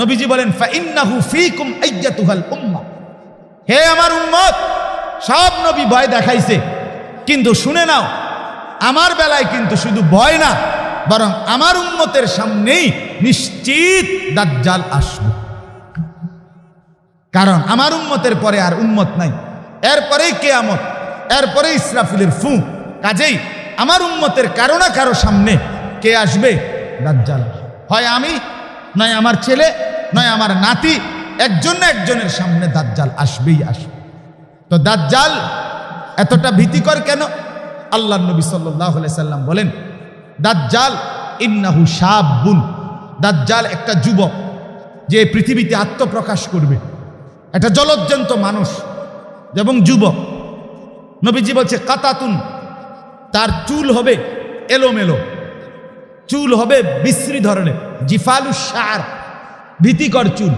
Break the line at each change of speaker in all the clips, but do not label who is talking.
নবীজি বলেন, ফাইন্নাহু ফিকুম আইয়াতুহাল উম্মাহ হে আমার উম্মত, সব নবী ভয় দেখাইছে, কিন্তু শুনে নাও, আমার বেলায় কিন্তু শুধু ভয় না, বরং আমার উম্মতের সামনেই নিশ্চিত দাজ্জাল আসবে। কারণ আমার উম্মতের পরে আর উম্মত নাই। এরপরেই কেয়ামত এরপরে ইসরাফিলের ফু। কাজেই আমার উম্মতের কারও না কারও সামনে কে আসবে? দাজ্জাল হয় আমি নয় আমার ছেলে, নয় আমার নাতি, একজন না একজনের সামনে দাজ্জাল আসবেই আসবে। তো দাজ্জাল এতটা ভীতিকর কেন? আল্লাহ নবী সাল্লাহ সাল্লাম বলেন, দাজ্জাল ইন্নাহু সাবুন দাজ্জাল একটা যুবক, যে পৃথিবীতে আত্মপ্রকাশ করবে। একটা জলজ্জন্ত মানুষ এবং যুবক। নবীজি বলছে, কাতাতুন, তার চুল হবে এলোমেলো। চুল হবে বিশ্রী ধরনের, জিফালু সার ভীতিকর চুল।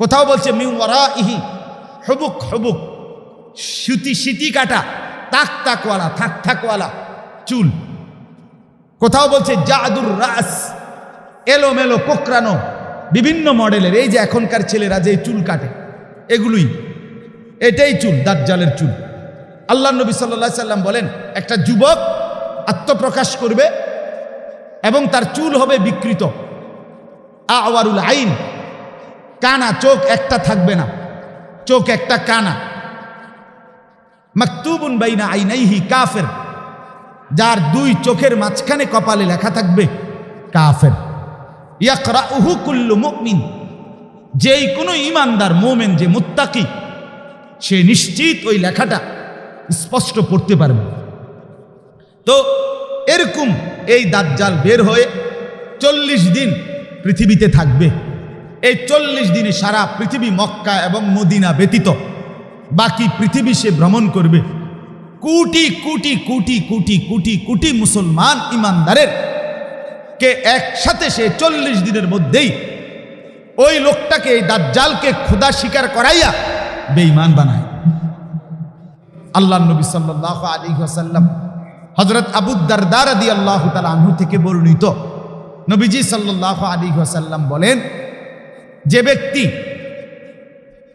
কোথাও বলছে মিউরা ইহি হবুক হবুক, সুতি সিটি কাটা তাক তাকওয়ালা থাক থাকওয়ালা চুল। কোথাও বলছে, জাদুর রাস, এলোমেলো কোকরানো বিভিন্ন মডেলের, এই যে এখনকার ছেলেরা যে চুল কাটে, এগুলোই, এটাই চুল, দাজ্জালের চুল। আল্লাহ নবী সাল্লাহ সাল্লাম বলেন, একটা যুবক আত্মপ্রকাশ করবে এবং তার চুল হবে বিকৃত। আওয়ারুল আইন। কানা চোখ একটা থাকবে না। চোখ একটা কানা। মাকতুবুন বাইনা আইনাইহি কাফের। যার দুই চোখের মাঝখানে কপালে লেখা থাকবে কাফের। ইয়াকরাউহু কুল্লু মুমিন। যেই কোনো ইমানদার, মোমেন যে মুত্তাকি, সে নিশ্চিত ওই লেখাটা স্পষ্ট পড়তে পারবে। তো এরকম এই দাজ্জাল বের হয়ে চল্লিশ দিন পৃথিবীতে থাকবে। এই চল্লিশ দিনে সারা পৃথিবী মক্কা এবং মদিনা ব্যতীত বাকি পৃথিবী সে ভ্রমণ করবে। কোটি কোটি কোটি কোটি কোটি কোটি মুসলমান ইমানদারের কে একসাথে সে চল্লিশ দিনের মধ্যেই ওই লোকটাকে, এই দাজ্জালকে ক্ষুদা স্বীকার করাইয়া বেঈমান বানায়। আল্লাহ নবী সাল্লাহ আলী আসাল্লাম হজরত আবু দারদার আদি আল্লাহ আনহু থেকে বর্ণিত। নবীজি সাল্লাহ আলী আসাল্লাম বলেন, যে ব্যক্তি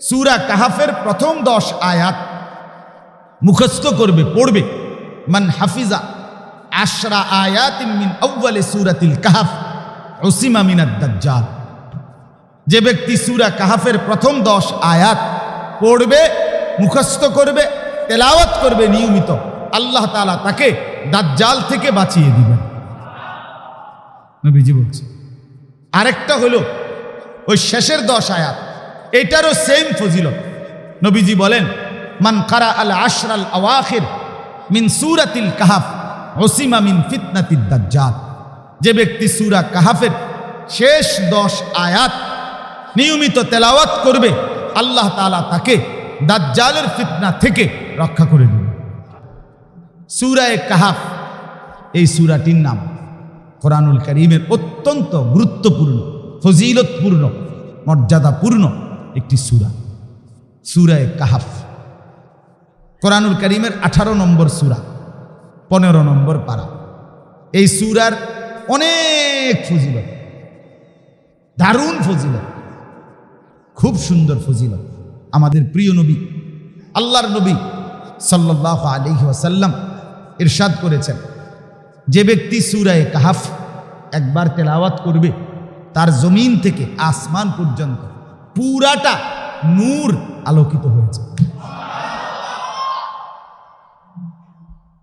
সুরা কাহাফের প্রথম দশ আয়াত মুখস্থ করবে, পড়বে, মান হাফিজা আশরা আয়াত মিন আউ্বালে সুরাতিল কাহাফ ওসিমা মিনাদ দাজ্জাল। যে ব্যক্তি সুরা কাহাফের প্রথম দশ আয়াত পড়বে, মুখস্থ করবে, তেলাওয়াত করবে নিয়মিত আল্লাহ তালা তাকে দাজ্জাল থেকে বাঁচিয়ে দিবেন। নবীজি বলছে, আরেকটা হলো ওই শেষের দশ আয়াত, এটারও সেম ফজিলত। নবীজি বলেন, মান কারা আল আশরাল আওয়াখির মিন সুরাতিল কাহাফ ওসিমা মিন ফিতনাতিদ দাজ্জাল। যে ব্যক্তি সুরা কাহাফের শেষ দশ আয়াত নিয়মিত তেলাওয়াত করবে, আল্লাহ তালা তাকে দাজ্জালের ফিতনা থেকে রক্ষা করে দেবে সুরায় কাহাফ। এই সুরাটির নাম কোরআনুল করিমের অত্যন্ত গুরুত্বপূর্ণ, ফজিলতপূর্ণ, মর্যাদাপূর্ণ একটি সুরা। সুরায় কাহাফ। কোরআনুল করিমের আঠারো নম্বর সুরা, পনেরো নম্বর পারা। এই সুরার অনেক ফজিলত, দারুণ ফজিলত, খুব সুন্দর ফজিলত। আমাদের প্রিয় নবী, আল্লাহর নবী সাল্লাহ আলহি ইরশাদ করেছেন। যে ব্যক্তি সুরায় কাহাফ একবার তেলাওয়াত করবে, তার জমিন থেকে আসমান পর্যন্ত পুরাটা নূর আলোকিত হয়েছে।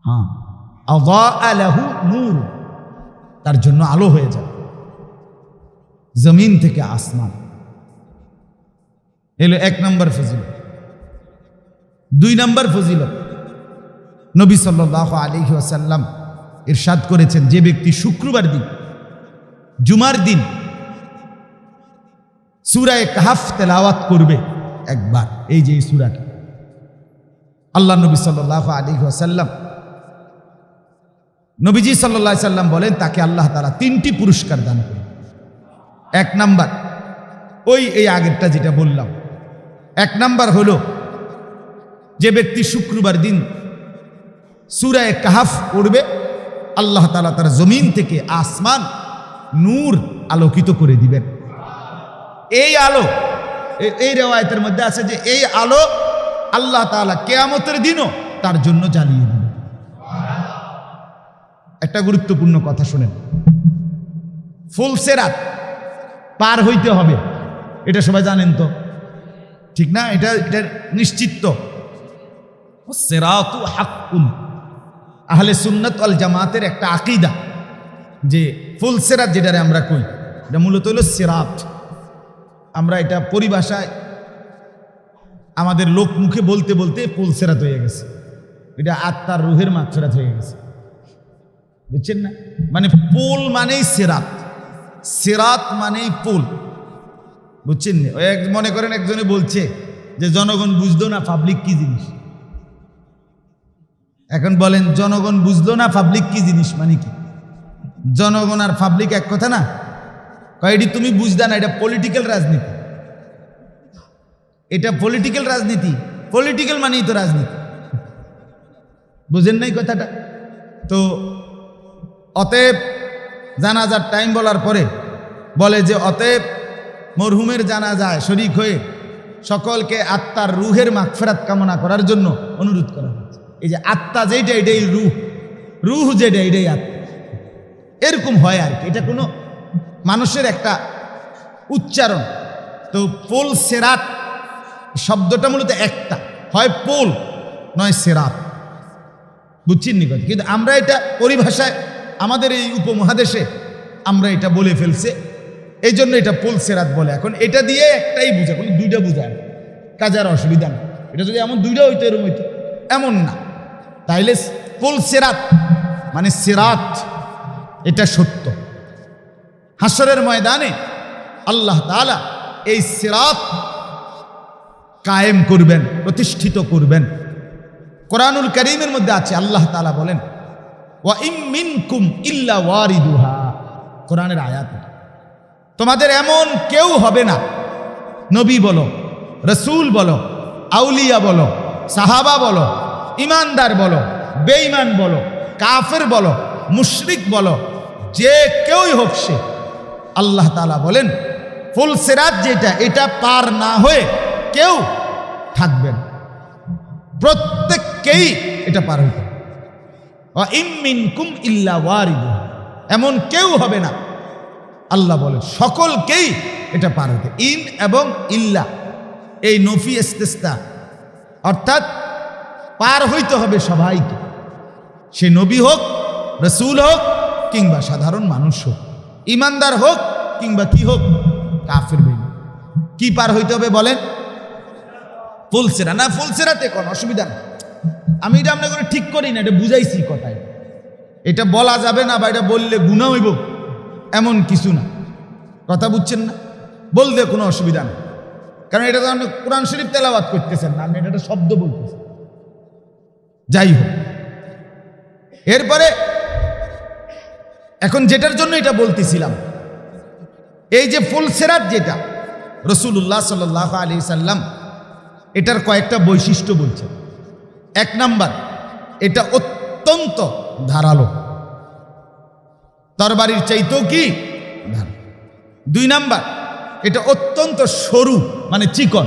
হ্যাঁ আলাহু নূর, তার জন্য আলো হয়ে যাবে। জমিন থেকে আসমান। এলো এক নম্বর ফজিলত। দুই নম্বর ফজিলত নবী সাল্লাহ আলী আসাল্লাম ইরশাদ করেছেন, যে ব্যক্তি শুক্রবার দিন, জুমার দিন সুরায় কাহাফ তেলাওয়াত করবে একবার, এই যে এই সুরাটা। আল্লাহ নবী সাল্লাহ আলী আসাল্লাম নবীজি সাল্লাহ সাল্লাম বলেন, তাকে আল্লাহ তারা তিনটি পুরস্কার দান করে এক নাম্বার, ওই এই আগেরটা যেটা বললাম, এক নাম্বার হলো যে ব্যক্তি শুক্রবার দিন সুরায় কাহাফ পড়বে, আল্লাহ তালা তার জমিন থেকে আসমান নূর আলোকিত করে দিবেন। এই আলো এই রেওয়ায়তের মধ্যে আছে যে এই আলো আল্লাহ তাআলা কেয়ামতের দিনও তার জন্য জ্বালিয়ে দিল একটা গুরুত্বপূর্ণ কথা শুনেন। ফুলসেরাত পার হইতে হবে, এটা সবাই জানেন তো। ঠিক না? এটা এটা নিশ্চিত সেরাতু হাক্কুন। আহলে সুন্নাত আল জামাতের একটা আকিদা যে ফুল সেরাত যেটারে আমরা কই, এটা মূলত হলো সেরাত। আমরা এটা পরিভাষায় আমাদের লোক মুখে বলতে বলতে ফুল সেরাত হয়ে গেছে। এটা আত্মার রুহের মাগফেরাত হয়ে গেছে। বুঝছেন না? মানে পুল মানেই সেরাত। সেরাত মানেই পোল বুঝছেন না? মনে করেন একজনে বলছে যে, জনগণ বুঝতো না পাবলিক কি জিনিস? এখন বলেন, জনগণ বুঝলো না পাবলিক কি জিনিস মানে কি? জনগণ আর পাবলিক এক কথা না? কয়েকটি তুমি বুঝদা না, এটা পলিটিক্যাল রাজনীতি। এটা পলিটিক্যাল রাজনীতি। পলিটিক্যাল মানেই তো রাজনীতি। বুঝেন নাই কথাটা? তো অতএব জানাজার টাইম বলার পরে বলে যে, অতএব মরহুমের জানাজায় শরিক হয়ে সকলকে আত্মার রুহের মাগফেরাত কামনা করার জন্য অনুরোধ করা হয়েছে এই যে আত্মা যেটা এটাই রুহ। রুহ যেটা, এটাই আত্মা। এরকম হয় আর কি। এটা কোনো মানুষের একটা উচ্চারণ। তো পোল সেরাত শব্দটা মূলত একটা। হয় পোল, নয় সেরাত। বুঝছেন নি কথা? কিন্তু আমরা এটা পরিভাষায় আমাদের এই উপমহাদেশে আমরা এটা বলে ফেলছে। এই জন্য এটা পোল সেরাত বলে। এখন এটা দিয়ে একটাই বুঝা। কোনো দুইটা বুঝায় কাজে আর অসুবিধা না এটা যদি এমন দুইটা হইতো এরকম হইতো। এমন না। তাইলে পোল সেরাত মানে সেরাত, এটা সত্য। হাসরের ময়দানে আল্লাহ তাআলা এই সিরাত কায়েম করবেন, প্রতিষ্ঠিত করবেন। কোরআনুল করিমের মধ্যে আছে, আল্লাহ তাআলা বলেন, ওয়া ওয়ারিদুহা। কোরআনের আয়াত। তোমাদের এমন কেউ হবে না, নবী বলো, রসুল বলো, আউলিয়া বলো, সাহাবা বলো ইমানদার বলো, বেঈমান বলো, কাফের বলো, মুশরিক বলো, যে কেউই হোক সে। আল্লাহ তাআলা বলেন, ফুল সেরাত যেটা, এটা পার না হয়ে কেউ থাকবেন প্রত্যেককেই এটা পার হইতে হবে। ওয়া ইম মিনকুম ইল্লা ওয়ারিদুহা। এমন কেউ হবে না। আল্লাহ বলে সকলকেই এটা পার হতে ইন এবং ইল্লা। এই নফি ইস্তেস্তা। অর্থাৎ পার হইতে হবে সবাইকে। সে নবী হোক, রসুল হোক, কিংবা সাধারণ মানুষ হোক, ইমানদার হোক, কিংবা কি হোক, কাফের বেইমান কি পার হইতে হবে বলেন? ফুলসেরা। না, ফুলসেরাতে কোন অসুবিধা নেই। আমি এটা আপনাকে ঠিক করি না, এটা বুঝাইছি কথায়। এটা বলা যাবে না বা এটা বললে গুণা হইব, এমন কিছু না। কথা বুঝছেন না? বলতে কোনো অসুবিধা নেই। কারণ এটা তো আপনি কোরআন শরীফ তেলাওয়াত করতেছেন না, আপনি এটা শব্দ বলতেছেন। যাই হোক। এরপরে এখন যেটার জন্য এটা বলতেছিলাম, এই যে ফুলসেরাত যেটা রসুল্লাহ সাল আলি সাল্লাম এটার কয়েকটা বৈশিষ্ট্য বলছে এক নাম্বার, এটা অত্যন্ত ধারালো। তরবারির চাইতেও কি? দুই নাম্বার, এটা অত্যন্ত সরু মানে চিকন।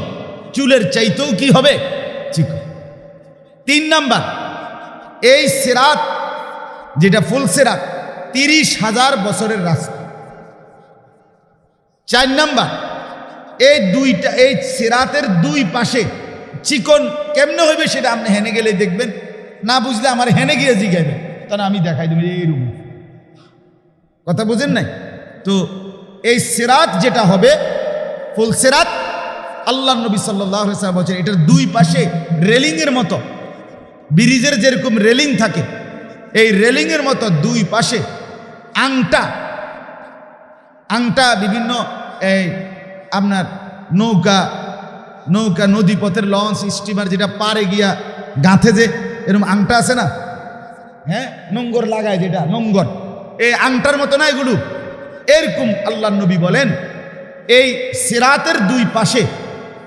চুলের চাইতেও কি হবে? চিকন। তিন নাম্বার। এই সেরাত, যেটা ফুল সেরাত, তিরিশ হাজার বছরের রাস্তা। চার নাম্বার, এই দুইটা, এই সেরাতের দুই পাশে চিকন কেমনে হইবে সেটা আপনি হেনে গেলে দেখবেন। না বুঝলে আমার হেনে গিয়ে জিগাইবেন তাহলে আমি দেখাই দেবো এইরকম কথা বুঝেন নাই? তো এই সেরাত যেটা হবে, ফুল সেরাত আল্লাহ নবী সাল্লাম বলছেন, এটার দুই পাশে রেলিংয়ের মতো ব্রিজের যেরকম রেলিং থাকে, এই রেলিংয়ের মতো দুই পাশে আংটা। আংটা বিভিন্ন, এই আপনার নৌকা নৌকা নদীপথের লঞ্চ, স্টিমার যেটা পারে গিয়া গাঁথে যে, এরকম আংটা আছে না? হ্যাঁ? নোংর লাগায় যেটা নোংর এই আংটার মতো না এগুলো? এরকম আল্লাহ নবী বলেন, এই সেরাতের দুই পাশে,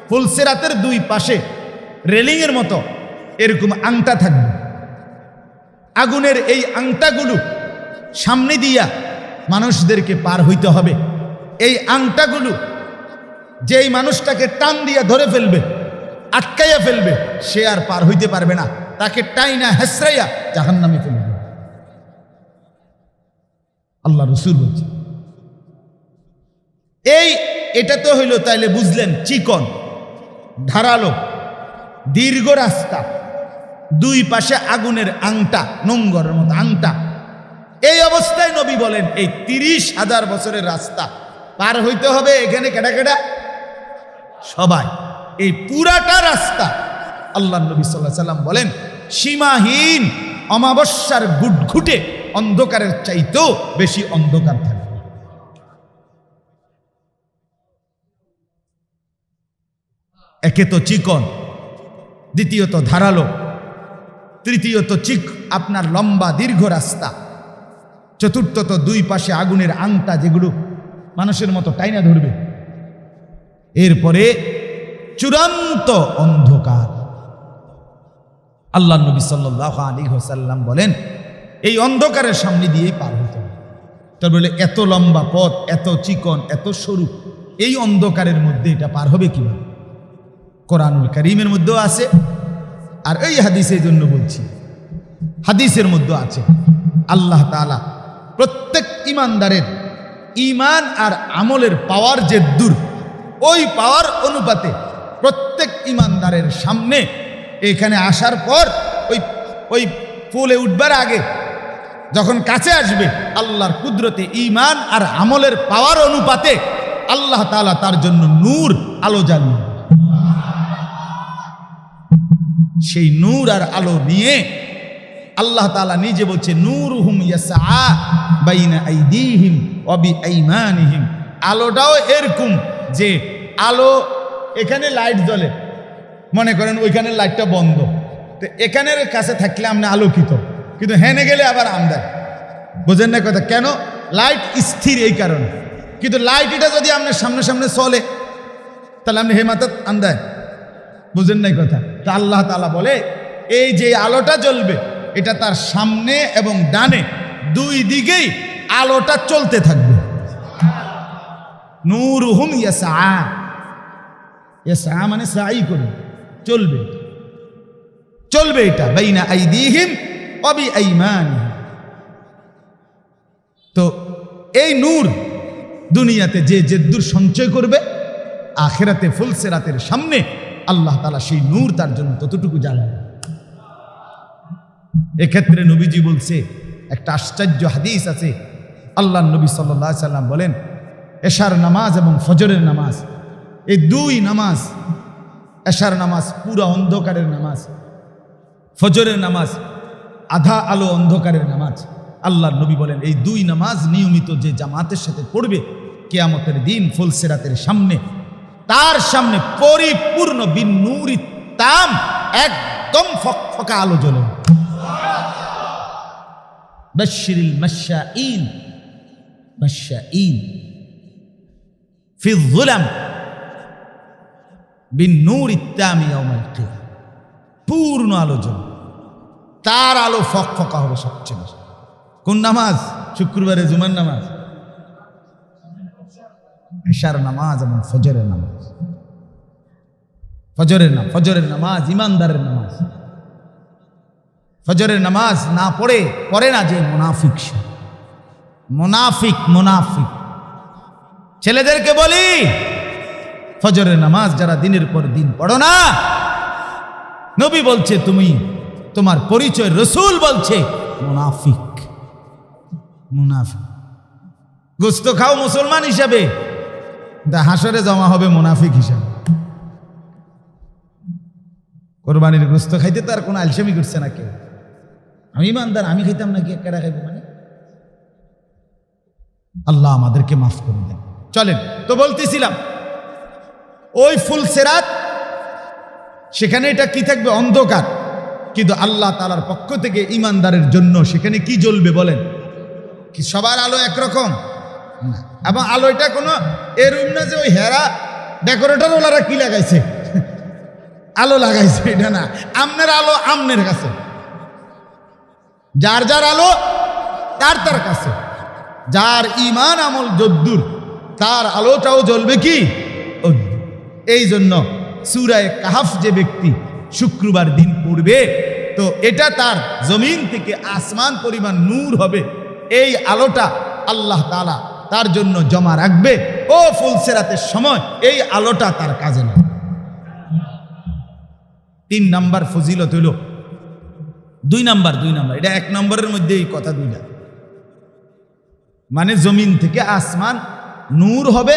ফুল সেরাতের দুই পাশে রেলিংয়ের মতো এরকম আংটা থাকবে। আগুনের এই আংটাগুলো সামনে দিয়া মানুষদেরকে পার হইতে হবে। এই আংটাগুলো যেই মানুষটাকে টান দিয়ে ধরে ফেলবে, আটকাইয়া ফেলবে, সে আর পার হইতে পারবে না। তাকে টাইনা হেসরাইয়া জাহান নামে ফেলবে আল্লাহ রসুল বলছে, এই, এটা তো হইল তাইলে বুঝলেন চিকন, ধারালো দীর্ঘ রাস্তা, দুই পাশে আগুনের আংটা নোংরের মতো আংটা। এই অবস্থায় নবী বলেন, এই তিরিশ হাজার বছরের রাস্তা পার হইতে হবে এখানে কেডা কেডা? সবাই, এই পুরাটা রাস্তা আল্লাহ নবী সাল্লাহ সাল্লাম বলেন, সীমাহীন, অমাবস্যার গুটঘুটে অন্ধকারের চাইতেও বেশি অন্ধকার থাকে একে তো চিকন দ্বিতীয়ত ধারালো, তৃতীয়ত চিক, আপনার লম্বা দীর্ঘ রাস্তা, চতুর্থত দুই পাশে আগুনের আংটা যেগুলো মানুষের মতো টাইনা ধরবে। এরপরে চূড়ান্ত অন্ধকার। আল্লাহ নবী সাল্লাহ আলী হোসাল্লাম বলেন, এই অন্ধকারের সামনে দিয়েই পার হতে তার বলে এত লম্বা পথ, এত চিকন, এত সরু, এই অন্ধকারের মধ্যে এটা পার হবে কীভাবে? কোরআনুল করিমের মধ্যেও আছে, আর এই হাদিসের জন্য বলছি, হাদিসের মধ্যে আছে। আল্লাহ তালা প্রত্যেক ইমানদারের ইমান আর আমলের পাওয়ার যে দূর, ওই পাওয়ার অনুপাতে প্রত্যেক ইমানদারের সামনে এখানে আসার পর ওই ওই ফুলে উঠবার আগে যখন কাছে আসবে আল্লাহর কুদরতে ইমান আর আমলের পাওয়ার অনুপাতে আল্লাহ তালা তার জন্য নূর, আলো জ্বালিয়ে সেই নূর আর আলো নিয়ে আল্লাহ তালা নিজে বলছে নূর হুম আইমানিহিম আলোটাও এরকম যে আলো এখানে লাইট জ্বলে। মনে করেন ওইখানে লাইটটা বন্ধ। তো এখানের কাছে থাকলে আপনি আলোকিত। কিন্তু হেনে গেলে আবার আমদার বোঝেন না কথা? কেন? লাইট স্থির এই কারণে। কিন্তু লাইট এটা যদি আপনার সামনে সামনে চলে, তাহলে আপনি হেমাতাত আন্দায় বুঝেন নাই কথা? তা আল্লাহ তালা বলে, এই যে আলোটা জ্বলবে, এটা তার সামনে এবং ডানে দুই দিকেই আলোটা চলতে থাকবে। নূর হুম ইয়াসা মানে সাই করে, চলবে। চলবে এটা, বাইনা আইদিহিম অবি আইমানিহিম তো এই নূর দুনিয়াতে যে জেদ্দুর সঞ্চয় করবে, আখেরাতে ফুলসেরাতের সামনে আল্লাহ তালা সেই নূর তার জন্য ততটুকু জানবে এক্ষেত্রে নবীজি বলছে, একটা আশ্চর্য হাদিস আছে। আল্লাহ নবী সাল্লাহ সাল্লাম বলেন, এশার নামাজ এবং ফজরের নামাজ, এই দুই নামাজ, এশার নামাজ পুরা অন্ধকারের নামাজ, ফজরের নামাজ আধা আলো অন্ধকারের নামাজ। আল্লাহ নবী বলেন, এই দুই নামাজ নিয়মিত যে জামাতের সাথে পড়বে, কেয়ামতের দিন ফুলসেরাতের সামনে তার সামনে পরিপূর্ণ বিনুরি তাম একদম ফকফকা আলো কিয়ামah পূর্ণ আলো জ্বলবে তার আলো ফকফকা হবে সবচেয়ে কোন নামাজ? শুক্রবারে জুমার নামাজ? ঈশার নামাজ এবং ফজরের নামাজ। ফজরের নাম ফজরের নামাজ, ইমানদারের নামাজ। ফজরের নামাজ না পড়ে পড়ে না যে মোনাফিক সে। মোনাফিক মোনাফিক। ছেলেদেরকে বলি, ফজরের নামাজ যারা দিনের পর দিন পড়ো না, নবী বলছে, তুমি তোমার পরিচয় রসুল বলছে, মুনাফিক মুনাফিক। গোস্ত খাও মুসলমান হিসাবে হাসরে জমা হবে মুনাফিক হিসাবে। কোরবানির গোস্ত খাইতে তার কোনো আলসেমি করছে না কেউ। আমি ইমানদার, আমি খাইতাম নাকি কেডা খাইব মানে? আল্লাহ আমাদেরকে মাফ করে দেন। চলেন, তো বলতেছিলাম, ওই ফুল সেরাত, সেখানে এটা কি থাকবে? অন্ধকার। কিন্তু আল্লাহ তালার পক্ষ থেকে ইমানদারের জন্য সেখানে কি জ্বলবে বলেন? কি সবার আলো একরকম? না। এবং আলোটা কোনো এরম না যে ওই হেরা ডেকোরেটর ওলারা কি লাগাইছে? আলো লাগাইছে, এটা না। আমনের আলো আমনের কাছে। যার যার আলো, তার তার কাছে। যার ইমান আমল যদ্দুর, তার আলোটাও জ্বলবে কি? এই জন্য সুরায় কাহাফ যে ব্যক্তি শুক্রবার দিন পড়বে, তো এটা তার জমিন থেকে আসমান পরিমাণ নূর হবে। এই আলোটা আল্লাহ তালা তার জন্য জমা রাখবে। ও ফুল সেরাতের সময় এই আলোটা তার কাজে লাগবে তিন নাম্বার ফজিলত হইল দুই নাম্বার দুই নাম্বার, এটা এক নম্বরের মধ্যে এই কথা দুইটা। মানে জমিন থেকে আসমান নূর হবে,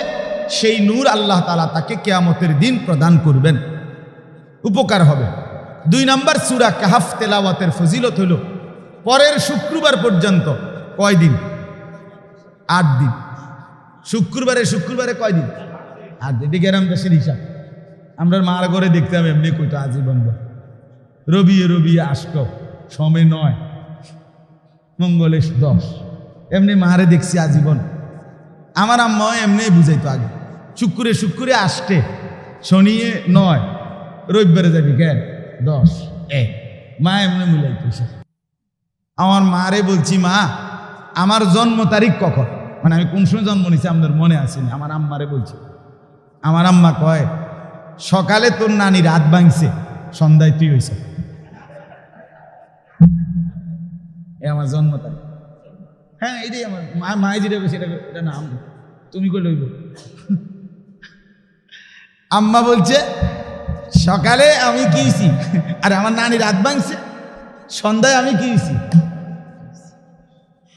সেই নূর আল্লাহ তালা তাকে কেয়ামতের দিন প্রদান করবেন। উপকার হবে। দুই নাম্বার সুরা কাহাফ তেলাওয়াতের ফজিলত হইল পরের শুক্রবার পর্যন্ত কয় দিন আট দিন। শুক্রবারে শুক্রবারে কয় দিন আট দিন এদিকে এরম দেশের হিসাব, আমরা মার ঘরে দেখতাম এমনি কইতো আজীবন রবি রবি আষ্ট সমে নয়, মঙ্গলে দশ। এমনি মারে দেখছি আজীবন। আমার আম্মা এমনি বুঝাইতো আগে, শুক্রে শুক্রে আষ্টে শনিয়ে নয়, রবিবারে যাবি কেন? দশ, এক। মা এমনি মিলাইতো সে। আমার মারে বলছি, মা, আমার জন্ম তারিখ কখন? মানে আমি কোন সময় জন্ম নিছি আপনার মনে আসেনি আমার আম্মারে বলছি। আমার আম্মা কয়, সকালে তোর নানি রাত ভাঙছে সন্ধ্যায় তুই হয়েছে এ আমার জন্ম তারিখ। হ্যাঁ এটাই আমার মা মায়ে যেটা কইছে এটা নাম। তুমি কই লইব আম্মা বলছে, সকালে আমি কি হইছি? আর আমার নানি রাত ভাঙছে সন্ধ্যায় আমি কি হইছি?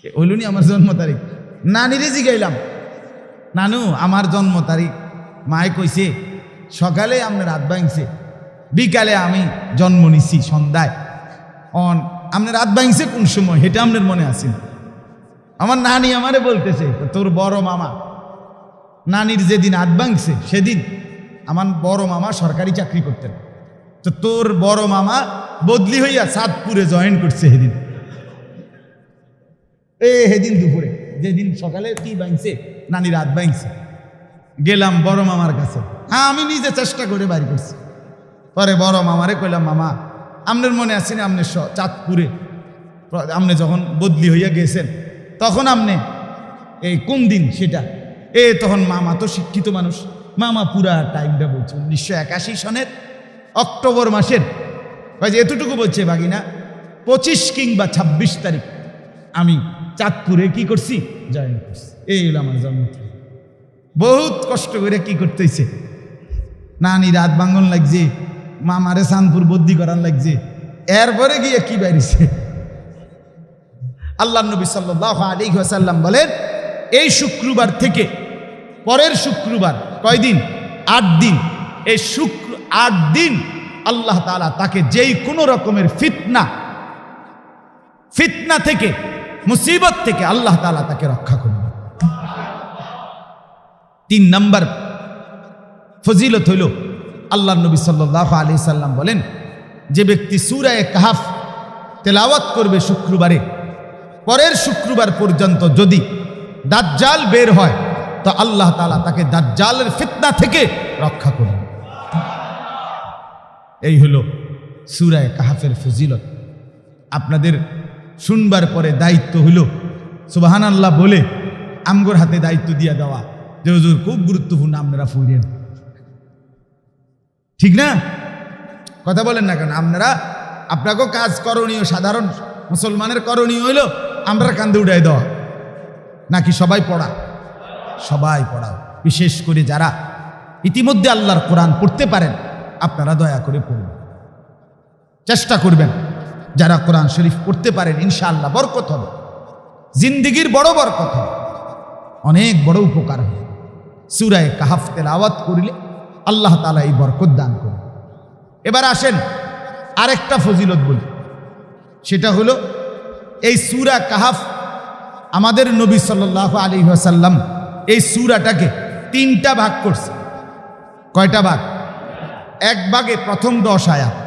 হইলুনি আমার জন্ম তারিখ। নানিরে জিগাইলাম। নানু, আমার জন্ম তারিখ। মায়ে কইছে, সকালে আপনার রাত ভাঙছে, বিকালে আমি জন্ম নিছি সন্ধ্যায়। অন আপনার রাত ভাঙছে কোন সময়? এটা আপনার মনে আছে আমার নানি আমারে বলতেছে, তোর বড় মামা। নানির যেদিন হাত ভাঙছে, সেদিন আমার বড় মামা সরকারি চাকরি করতেন। তো তোর বড় মামা বদলি হইয়া সাতপুরে জয়েন করছে সেদিন। এ, সেদিন দুপুরে। যেদিন সকালে কি ভাঙছে, নানি রাত ভাঙছে। গেলাম বড় মামার কাছে। হ্যাঁ আমি নিজে চেষ্টা করে বাড়ি করছি। পরে বড় মামারে কইলাম, মামা আপনার মনে আছে না আপনি চাঁদপুরে? আপনি যখন বদলি হইয়া গেছেন, তখন আপনি এই কোন দিন সেটা? এ, তখন মামা তো শিক্ষিত মানুষ। মামা পুরা টাইমটা বলছে, উনিশশো একাশি সনের অক্টোবর মাসের। এতটুকু বলছে বাগিনা পঁচিশ কিংবা ছাব্বিশ তারিখ আমি চাঁদপুরে কি করছি? জয়েন করছি। এই হলো আমার জন্ম বহুত কষ্ট করে কি করতেছে? নানি রাত বাঙ্গন লাগছে মামারে সানপুর বদ্যি করার লাগছে। এরপরে গিয়ে কি বাইরেছে? আল্লাহ নবী সাল্লাহ আলী সাল্লাম বলেন এই শুক্রবার থেকে পরের শুক্রবার কয়দিন আট দিন। এই শুক্র আট দিন আল্লাহ তাআলা তাকে যেই কোনো রকমের ফিতনা ফিতনা থেকে মুসিবত থেকে আল্লাহ তাআলা তাকে রক্ষা করবে। তিন নম্বর, ফজিলত হইল আল্লাহ নবী সাল্লাহ আলী সাল্লাম বলেন, যে ব্যক্তি সুরায় কাহাফ তেলাওয়াত করবে শুক্রবারে, পরের শুক্রবার পর্যন্ত যদি দাজ্জাল বের হয়, তো আল্লাহ তালা তাকে দাজ্জালের ফিতনা থেকে রক্ষা করবে। এই হলো সুরায় কাহাফের ফজিলত। আপনাদের শুনবার পরে দায়িত্ব হইল। সুবাহান আল্লাহ বলে, আমগোর হাতে দায়িত্ব দিয়া দেওয়া। যে হুজুর খুব গুরুত্বপূর্ণ আপনারা ফুরিয়েন ঠিক না? কথা বলেন না কেন? আপনারা আপনাকেও কাজ করণীয় সাধারণ, মুসলমানের করণীয় হইল আমরা কান্দে উঠাই দেওয়া। নাকি সবাই পড়া? সবাই পড়াও বিশেষ করে যারা ইতিমধ্যে আল্লাহর কোরআন পড়তে পারেন, আপনারা দয়া করে পড়বেন। চেষ্টা করবেন। যারা কোরআন শরীফ পড়তে পারেন, ইনশাআল্লাহ বরকত হবে। জিন্দিগির বড় বরকত হবে। অনেক বড় উপকার হবে। সুরায় কাহাফ তেলাওয়াত করিলে আল্লাহ তালা এই বরকত দান করবে এবার আসেন আরেকটা ফজিলত বলি। সেটা হলো, এই সুরা কাহাফ আমাদের নবী সাল্লাহ আলী সাল্লাম এই সুরাটাকে তিনটা ভাগ করছে। কয়টা ভাগ? এক ভাগে প্রথম দশ আয়াত।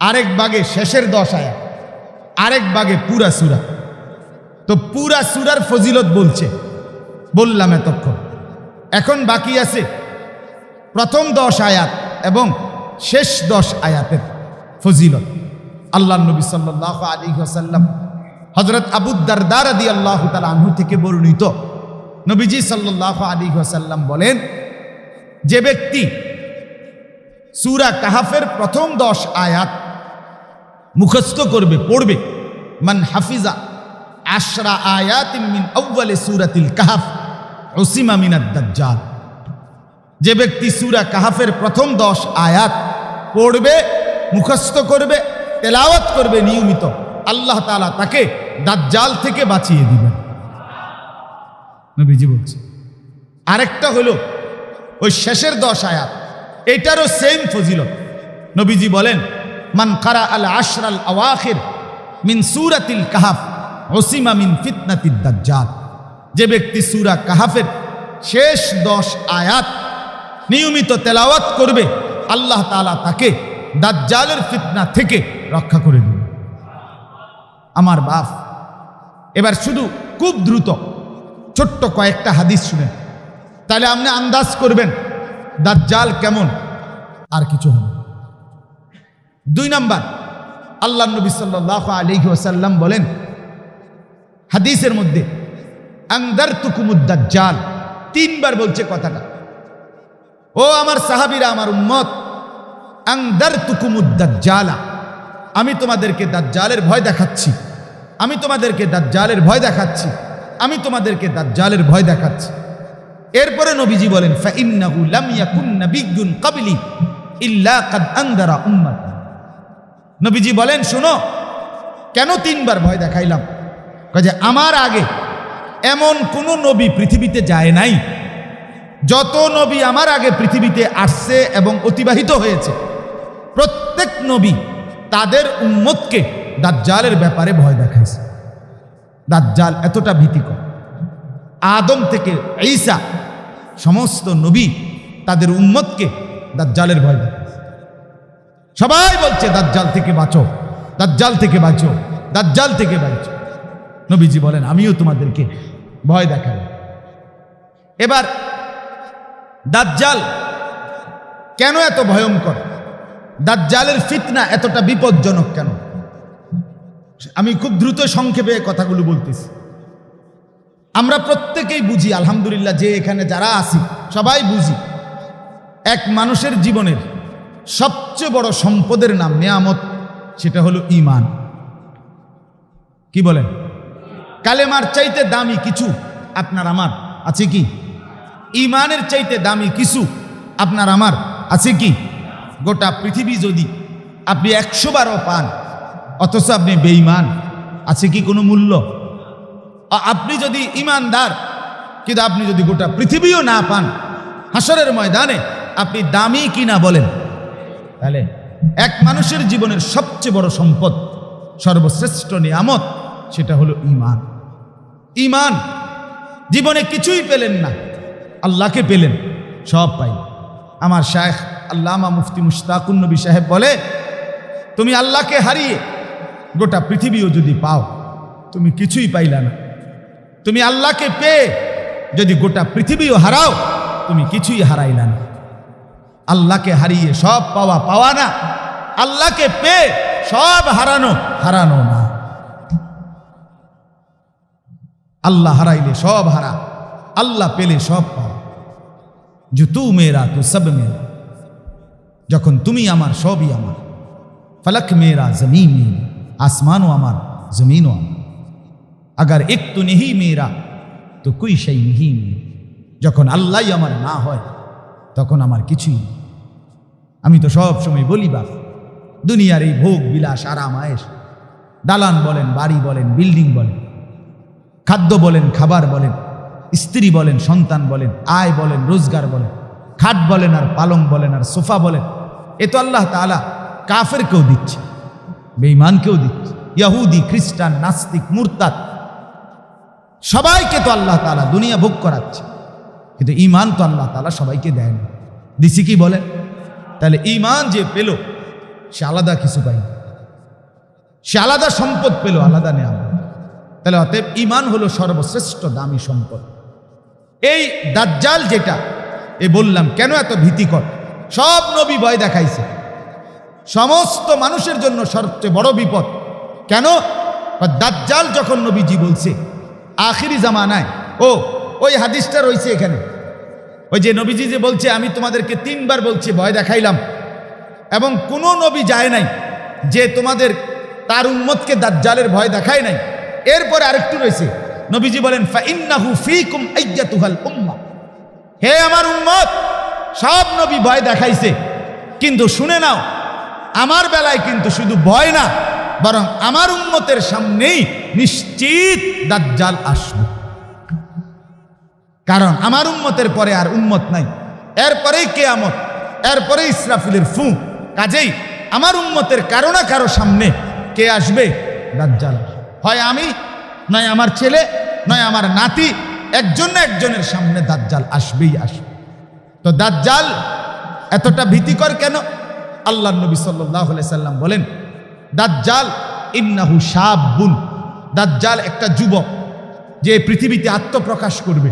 আরেক বাগে শেষের দশ আয়াত, আরেক বাগে পুরা সুরা। তো পুরা সুরার ফজিলত বলছে, বললাম এতক্ষণ। এখন বাকি আছে প্রথম দশ আয়াত এবং শেষ দশ আয়াতের ফজিলত। আল্লাহ নবী সাল্লাহ আলী সাল্লাম হজরত আবুদ্দারদার আদি আল্লাহ তালা আনহু থেকে বর্ণিত নবীজি সাল্লাহ আলী সাল্লাম বলেন, যে ব্যক্তি সুরা কাহাফের প্রথম দশ আয়াত মুখস্থ করবে, পড়বে। মান হাফিজা আশরা আয়াত মিন আউ্বালে সুরাতিল কাহাফ ওসিমা মিনাদ দাজ্জাল। যে ব্যক্তি সুরা কাহাফের প্রথম দশ আয়াত পড়বে, মুখস্থ করবে, তেলাওয়াত করবে নিয়মিত, আল্লাহ তাআলা তাকে দাজ্জাল থেকে বাঁচিয়ে দিবেন। নবীজি বলছে, আরেকটা হলো ওই শেষের দশ আয়াত, এটারও সেম ফজিলত। নবীজি বলেন মান কারা আল আশরাল আওয়াখির মিন সুরাতিল কাহাফ ওসিমা মিন ফিতনাতিদ দাজ্জাল। যে ব্যক্তি সুরা কাহাফের শেষ দশ আয়াত নিয়মিত তেলাওয়াত করবে, আল্লাহ তাআলা তাকে দাজ্জালের ফিতনা থেকে রক্ষা করে দেবে। আমার বাপ, এবার শুধু খুব দ্রুত ছোট্ট কয়েকটা হাদিস শুনেন। তাহলে আপনি আন্দাজ করবেন, দাজ্জাল কেমন? আর কিছু হবে। দুই নাম্বার, আল্লাহ নবী সাল্লাহ আলহি ওসাল্লাম বলেন, হাদিসের মধ্যে আংদার তুকুমুদ্দাজ্জাল তিনবার বলছে কথাটা। ও আমার সাহাবিরা, আমার উম্মত আংদার তুকুমুদ্দাজ্জালা আমি তোমাদেরকে দাজ্জালের ভয় দেখাচ্ছি। আমি তোমাদেরকে দাজ্জালের ভয় দেখাচ্ছি। আমি তোমাদেরকে দাজ্জালের ভয় দেখাচ্ছি। এরপরে নবীজি বলেন, ফাইন্নাহু লাম ইয়াকুন নাবিয়্যুন ক্বাবলি ইল্লা কাদ আনদারা উম্মাত নবীজি বলেন, শোনো, কেন তিনবার ভয় দেখাইলাম? কাজে আমার আগে এমন কোন নবী পৃথিবীতে যায় নাই। যত নবী আমার আগে পৃথিবীতে আসছে এবং অতিবাহিত হয়েছে, প্রত্যেক নবী তাদের উম্মতকে দাজ্জালের ব্যাপারে ভয় দেখাইছে। দাজ্জাল এতটা ভীতিকর। আদম থেকে ঈসা, সমস্ত নবী তাদের উম্মতকে দাজ্জালের ভয় দেখাইছে। সবাই বলছে, দাজ্জাল থেকে বাঁচো, দাজ্জাল থেকে বাঁচো, দাজ্জাল থেকে বাঁচো। নবীজি বলেন, আমিও তোমাদেরকে ভয় দেখাই এবার, দাজ্জাল কেন এত ভয়ঙ্কর? দাজ্জালের ফিতনা এতটা বিপজ্জনক কেন? আমি খুব দ্রুত সংক্ষেপে কথাগুলো বলতেছি। আমরা প্রত্যেকেই বুঝি, আলহামদুলিল্লাহ, যে এখানে যারা আছি, সবাই বুঝি, এক মানুষের জীবনের সবচেয়ে বড় সম্পদের নাম নিয়ামত, সেটা হলো ইমান কি বলেন? কালেমার চাইতে দামি কিছু আপনার আমার, আছে কি? ইমানের চাইতে দামি কিছু আপনার আমার, আছে কি? গোটা পৃথিবী যদি আপনি একশো বারও পান, অথচ আপনি বেঈমান, আছে কি কোনো মূল্য? আপনি যদি ইমানদার কিন্তু আপনি যদি গোটা পৃথিবীও না পান হাসরের ময়দানে আপনি দামি কি না বলেন? তাহলে এক মানুষের জীবনের সবচেয়ে বড় সম্পদ, সর্বশ্রেষ্ঠ নিয়ামত, সেটা হলো ইমান ইমান জীবনে কিছুই পেলেন না, আল্লাহকে পেলেন, সব পাই আমার শায়েখ আল্লামা মুফতি মুশতাকুন নবী সাহেব বলে, তুমি আল্লাহকে হারিয়ে গোটা পৃথিবীও যদি পাও, তুমি কিছুই পাইলা না। তুমি আল্লাহকে পেয়ে যদি গোটা পৃথিবীও হারাও, তুমি কিছুই হারাইলা না। আল্লাহকে হারিয়ে সব পাওয়া পাওয়া না। আল্লাহকে পেয়ে সব হারানো হারানো না। আল্লাহ হারাইলে সব হারা, আল্লাহ পেলে সব পাবা যে তু মেয়েরা তু সব মেয়েরা, যখন তুমি আমার, সবই আমার। ফলক মেয়েরা জমিন আসমানও আমার, জমিনও আমার। আগার একটু নেহি মেয়েরা, তো কুই সেই নেহি মেয়ে। যখন আল্লাহ আমার না হয়, তখন আমার কিছুই নেই। আমি তো সব সময় বলি, বাপ, দুনিয়ার এই ভোগ, বিলাস, আরাম আয়েস দালান বলেন, বাড়ি বলেন, বিল্ডিং বলেন, খাদ্য বলেন, খাবার বলেন, স্ত্রী বলেন, সন্তান বলেন, আয় বলেন, রোজগার বলেন, খাট বলেন আর পালং বলেন আর সোফা বলেন, এ তো আল্লাহ তালা কাফেরকেও দিচ্ছে, বেঈমানকেও দিচ্ছে, ইয়াহুদি, খ্রিস্টান, নাস্তিক, মুরতাদ, সবাইকে তো আল্লাহ তালা দুনিয়া ভোগ করাচ্ছে, কিন্তু ইমান তো আল্লাহ তালা সবাইকে দেয় না। দিছি কি বলে? তাহলে ইমান যে পেল, সে আলাদা কিছু পাই সে আলাদা সম্পদ পেল, আলাদা নেওয়া তাহলে অতএব ইমান হলো সর্বশ্রেষ্ঠ দামি সম্পদ। এই দাজ্জাল যেটা, এ বললাম, কেন এত ভীতিকর? সব নবী ভয় দেখাইছে। সমস্ত মানুষের জন্য সবচেয়ে বড় বিপদ। কেন? দাজ্জাল যখন নবীজি বলছে, আখিরি জামানায়, ও, ওই হাদিসটা রয়েছে এখানে। ওই যে নবীজি যে বলছে, আমি তোমাদেরকে তিনবার বলছি, ভয় দেখাইলাম। এবং কোনো নবী যায় নাই যে তোমাদের, তার উম্মতকে দাজ্জালের ভয় দেখায় নাই। এরপরে আরেকটু রয়েছে। নবীজি বলেন ফিকুম হে আমার উম্মত, সব নবী ভয় দেখাইছে, কিন্তু শুনে নাও, আমার বেলায় কিন্তু শুধু ভয় না, বরং আমার উন্মতের সামনেই নিশ্চিত দাজ্জাল আসবে। কারণ আমার উম্মতের পরে আর উম্মত নাই। এরপরেই কেয়ামত এরপরে ইসরাফিলের ফু কাজেই আমার উম্মতের কারও না কারও সামনে কে আসবে? দাজ্জাল। হয় আমি, নয় আমার ছেলে, নয় আমার নাতি, একজন না একজনের সামনে দাজ্জাল আসবেই আসবে। তো দাজ্জাল এতটা ভীতিকর কেন? আল্লাহ নবী সাল্লাহ সাল্লাম বলেন, দাজ্জাল ইন্নাহু সাবুন দাজ্জাল একটা যুবক, যে পৃথিবীতে আত্মপ্রকাশ করবে।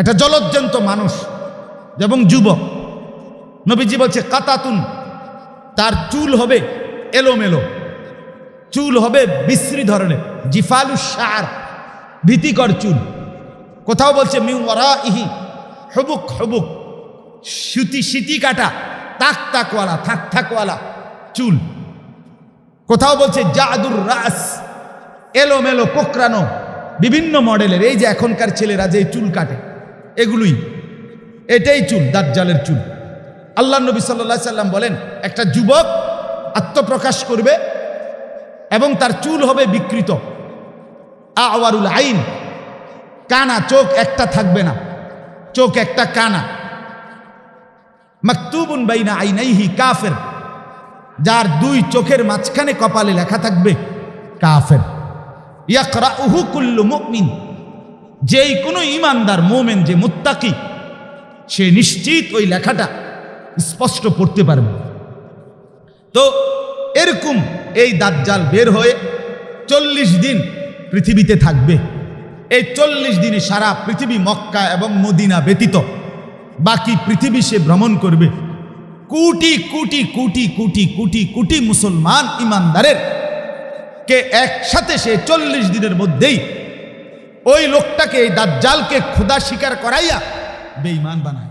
একটা জলজ্জন্ত মানুষ এবং যুবক। নবীজি বলছে, কাতাতুন, তার চুল হবে এলোমেলো। চুল হবে বিশ্রী ধরনের। জিফালু সার ভীতিকর চুল। কোথাও বলছে মিউরা ইহি হবুক হবুক। সুতি সিটি কাটা তাক তাকওয়ালা থাক, থাকওয়ালা চুল। কোথাও বলছে, জাদুর রাস, এলোমেলো কোকরানো বিভিন্ন মডেলের। এই যে এখনকার ছেলেরা যে চুল কাটে। এগুলোই। এটাই চুল, দাজ্জালের চুল। আল্লাহ নবী সাল্লাহ সাল্লাম বলেন, একটা যুবক আত্মপ্রকাশ করবে এবং তার চুল হবে বিকৃত। আওয়ারুল আইন। কানা, চোখ একটা থাকবে না। চোখ একটা কানা। মাকতুবুন বাইনা আইনাইহি, কাফের। যার দুই চোখের মাঝখানে কপালে লেখা থাকবে, কাফের। ইয়াকরাউহু কুল্লু মুমিন। যেই কোনো ইমানদার মোমেন যে মুত্তাকি, সে নিশ্চিত ওই লেখাটা স্পষ্ট পড়তে পারবে। তো এরকম এই দাজ্জাল বের হয়ে চল্লিশ দিন পৃথিবীতে থাকবে। এই চল্লিশ দিনে সারা পৃথিবী মক্কা এবং মদিনা ব্যতীত বাকি পৃথিবী সে ভ্রমণ করবে। কোটি কোটি কোটি কোটি কোটি কোটি মুসলমান ইমানদারের কে একসাথে সে চল্লিশ দিনের মধ্যেই ওই লোকটাকে এই দাজ্জালকে ক্ষুদা স্বীকার করাইয়া বেঈমান বানায়।